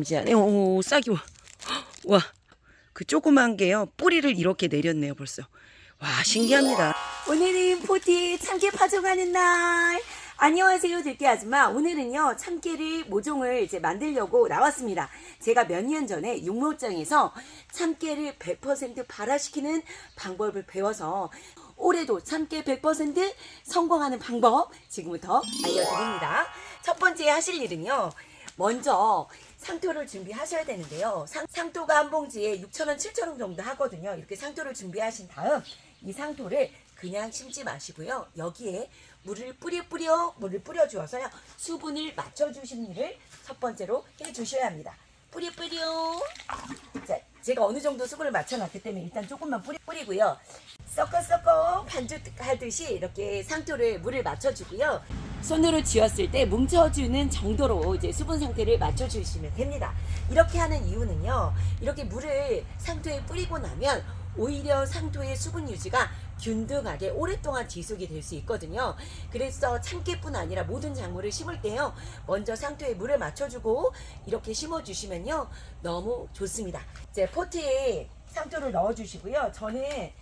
이제 안에 오 싹이 와. 와. 그 조그만 게요. 뿌리를 이렇게 내렸네요, 벌써. 와, 신기합니다. 오늘은 포티 참깨 파종하는 날. 안녕하세요, 들깨 아줌마. 오늘은요, 참깨를 모종을 이제 만들려고 나왔습니다. 제가 몇 년 전에 육로장에서 참깨를 100% 발화시키는 방법을 배워서 올해도 참깨 100% 성공하는 방법 지금부터 알려드립니다. 첫 번째 하실 일은요, 먼저 상토를 준비하셔야 되는데요. 상, 상토가 한 봉지에 6,000원, 7,000원 정도 하거든요. 이렇게 상토를 준비하신 다음 이 상토를 그냥 심지 마시고요. 여기에 물을 뿌려 뿌려 물을 뿌려 주어서요. 수분을 맞춰 주시는 일을 첫 번째로 해 주셔야 합니다. 뿌려 뿌려. 자, 제가 어느 정도 수분을 맞춰 놨기 때문에 일단 조금만 뿌리, 뿌리고요. 섞어 섞어 반죽하듯이 이렇게 상토를 물을 맞춰 주고요. 손으로 쥐었을 때 뭉쳐주는 정도로 이제 수분 상태를 맞춰주시면 됩니다. 이렇게 하는 이유는요, 이렇게 물을 상토에 뿌리고 나면 오히려 상토의 수분 유지가 균등하게 오랫동안 지속이 될 수 있거든요. 그래서 참깨뿐 아니라 모든 작물을 심을 때요, 먼저 상토에 물을 맞춰주고 이렇게 심어주시면요, 너무 좋습니다. 이제 포트에 상토를 넣어주시고요. 저는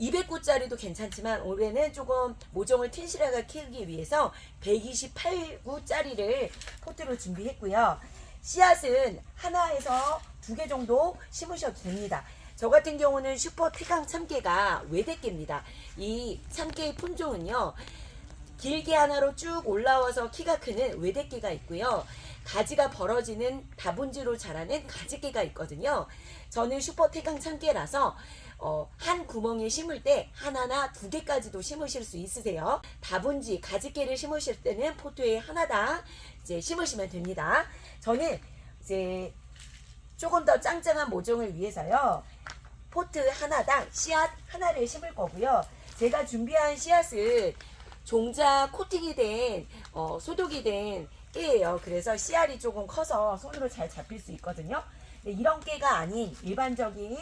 200구짜리도 괜찮지만 올해는 조금 모종을 튼실하게 키우기 위해서 128구짜리를 포트로 준비했고요. 씨앗은 하나에서 두 개 정도 심으셔도 됩니다. 저 같은 경우는 슈퍼 태강 참깨가 외대깨입니다. 이 참깨의 품종은요. 길게 하나로 쭉 올라와서 키가 크는 외대깨가 있고요. 가지가 벌어지는 다분지로 자라는 가지깨가 있거든요. 저는 슈퍼 태강 참깨라서 어, 한 구멍에 심을 때 하나나 두 개까지도 심으실 수 있으세요. 다분지 가지깨를 심으실 때는 포트에 하나당 이제 심으시면 됩니다. 저는 이제 조금 더 짱짱한 모종을 위해서요. 포트 하나당 씨앗 하나를 심을 거고요. 제가 준비한 씨앗은 종자 코팅이 된 어, 소독이 된 깨예요. 그래서 씨알이 조금 커서 손으로 잘 잡힐 수 있거든요. 근데 이런 깨가 아닌 일반적인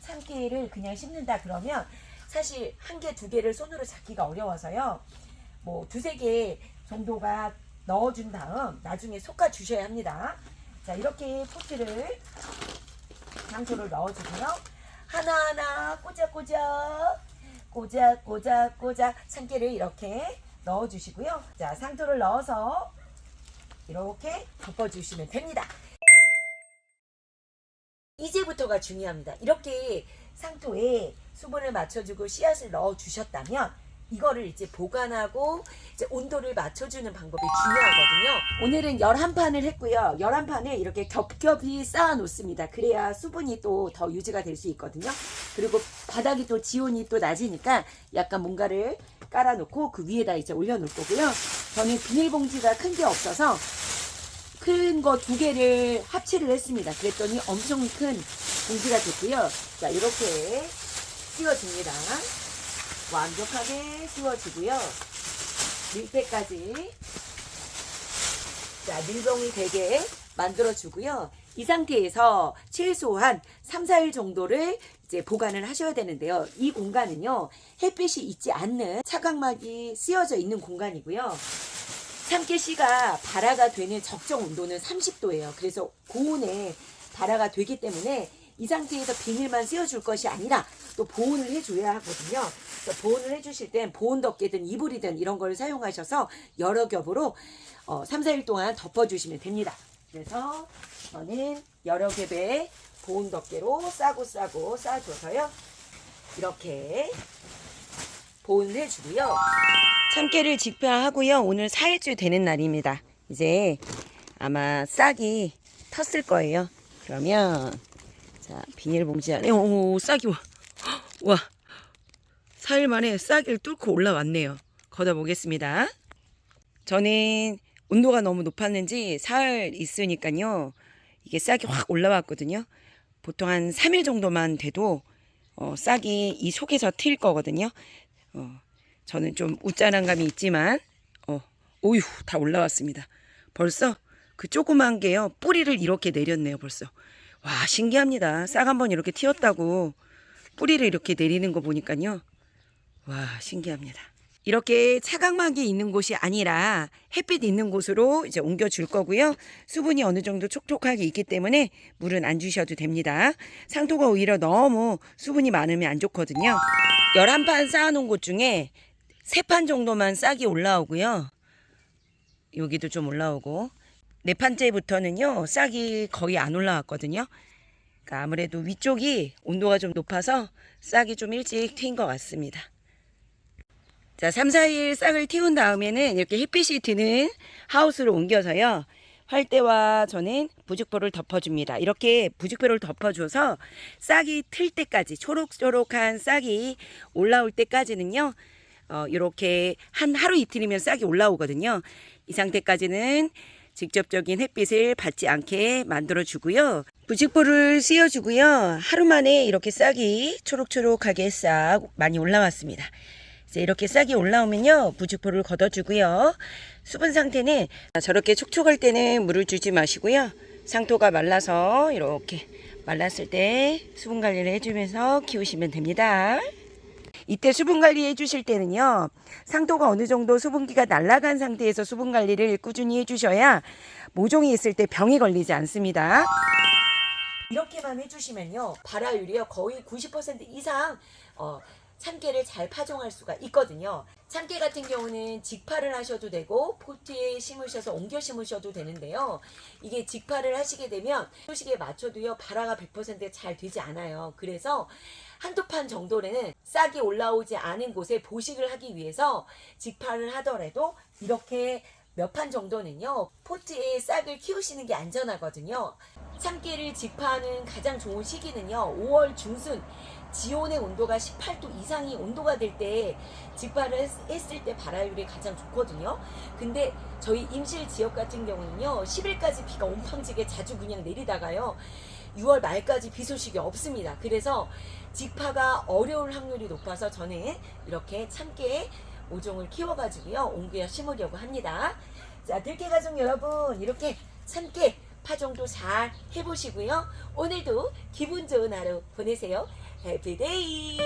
참깨를 그냥 심는다 그러면 사실 한 개, 두 개를 손으로 잡기가 어려워서요. 뭐 두세 개 정도가 넣어준 다음 나중에 솎아 주셔야 합니다. 자, 이렇게 포트를 상토를 넣어주고요. 하나하나 꽂아꽂아 꽂아꽂아꽂아 참깨를 이렇게 넣어주시고요. 자, 상토를 넣어서 이렇게 덮어주시면 됩니다. 이제부터가 중요합니다. 이렇게 상토에 수분을 맞춰주고 씨앗을 넣어 주셨다면 이거를 이제 보관하고 이제 온도를 맞춰주는 방법이 중요하거든요. 오늘은 11판을 했고요. 11판을 이렇게 겹겹이 쌓아 놓습니다. 그래야 수분이 또 더 유지가 될 수 있거든요. 그리고 바닥이 또 지온이 또 낮으니까 약간 뭔가를 깔아놓고 그 위에다 이제 올려놓을 거고요. 저는 비닐봉지가 큰 게 없어서 큰 거 두 개를 합체를 했습니다. 그랬더니 엄청 큰 봉지가 됐고요. 자, 이렇게 씌워줍니다. 완벽하게 씌워주고요. 밀배까지. 자, 밀봉이 되게 만들어주고요. 이 상태에서 최소한 3, 4일 정도를 이제 보관을 하셔야 되는데요. 이 공간은요, 햇빛이 있지 않는 차광막이 쓰여져 있는 공간이고요. 참깨 씨가 발화가 되는 적정 온도는 30도예요. 그래서 고온에 발화가 되기 때문에 이 상태에서 비닐만 씌워줄 것이 아니라 또 보온을 해줘야 하거든요. 보온을 해주실 땐 보온 덮개든 이불이든 이런 걸 사용하셔서 여러 겹으로 어, 3, 4일 동안 덮어주시면 됩니다. 그래서 저는 여러 겹의 보온 덮개로 싸고 싸고 싸줘서요. 이렇게 보온을 해주고요. 참깨를 직배하고요. 오늘 4일째 되는 날입니다. 이제 아마 싹이 텄을 거예요. 그러면 자 비닐봉지 안에 오 싹이 와. 와 4일 만에 싹을 뚫고 올라왔네요. 걷어보겠습니다. 저는 온도가 너무 높았는지 사흘 있으니까요. 이게 싹이 확 올라왔거든요. 보통 한 3일 정도만 돼도 어, 싹이 이 속에서 트일 거거든요. 어, 저는 좀 웃자난 감이 있지만 어, 오유 다 올라왔습니다. 벌써 그 조그만 게요 뿌리를 이렇게 내렸네요 벌써. 와 신기합니다. 싹 한번 이렇게 튀었다고 뿌리를 이렇게 내리는 거 보니까요. 와 신기합니다. 이렇게 차광막이 있는 곳이 아니라 햇빛 있는 곳으로 이제 옮겨줄 거고요. 수분이 어느 정도 촉촉하게 있기 때문에 물은 안 주셔도 됩니다. 상토가 오히려 너무 수분이 많으면 안 좋거든요. 11판 쌓아놓은 곳 중에 3판 정도만 싹이 올라오고요. 여기도 좀 올라오고 네 판째부터는요 싹이 거의 안 올라왔거든요. 그러니까 아무래도 위쪽이 온도가 좀 높아서 싹이 좀 일찍 트인 것 같습니다. 자, 3, 4일 싹을 틔운 다음에는 이렇게 햇빛이 드는 하우스로 옮겨서요. 활대와 저는 부직포를 덮어줍니다. 이렇게 부직포를 덮어줘서 싹이 틀 때까지 초록초록한 싹이 올라올 때까지는요. 어, 이렇게 한 하루 이틀이면 싹이 올라오거든요. 이 상태까지는 직접적인 햇빛을 받지 않게 만들어 주고요. 부직포를 씌워 주고요. 하루 만에 이렇게 싹이 초록초록하게 싹 많이 올라왔습니다. 이렇게 싹이 올라오면요. 부직포를 걷어주고요. 수분 상태는 저렇게 촉촉할 때는 물을 주지 마시고요. 상토가 말라서 이렇게 말랐을 때 수분 관리를 해주면서 키우시면 됩니다. 이때 수분 관리 해주실 때는요, 상토가 어느 정도 수분기가 날아간 상태에서 수분 관리를 꾸준히 해주셔야 모종이 있을 때 병이 걸리지 않습니다. 이렇게만 해주시면요, 발화율이요 거의 90% 이상 어, 참깨를 잘 파종할 수가 있거든요. 참깨 같은 경우는 직파를 하셔도 되고 포트에 심으셔서 옮겨 심으셔도 되는데요. 이게 직파를 하시게 되면 소식에 맞춰도요 발화가 100%잘 되지 않아요. 그래서 한두 판 정도는 싹이 올라오지 않은 곳에 보식을 하기 위해서 직파를 하더라도 이렇게 몇 판 정도는요 포트에 싹을 키우시는 게 안전하거든요. 참깨를 직파하는 가장 좋은 시기는요 5월 중순 지온의 온도가 18도 이상이 온도가 될 때 직파를 했, 했을 때 발화율이 가장 좋거든요. 근데 저희 임실 지역 같은 경우는요 10일까지 비가 온팡지게 자주 그냥 내리다가요 6월 말까지 비 소식이 없습니다. 그래서 직파가 어려울 확률이 높아서 저는 이렇게 참깨 모종을 키워가지고요 옮겨 심으려고 합니다. 자 들깨 가족 여러분 이렇게 참깨 파종도 잘 해보시고요. 오늘도 기분 좋은 하루 보내세요. 해피데이!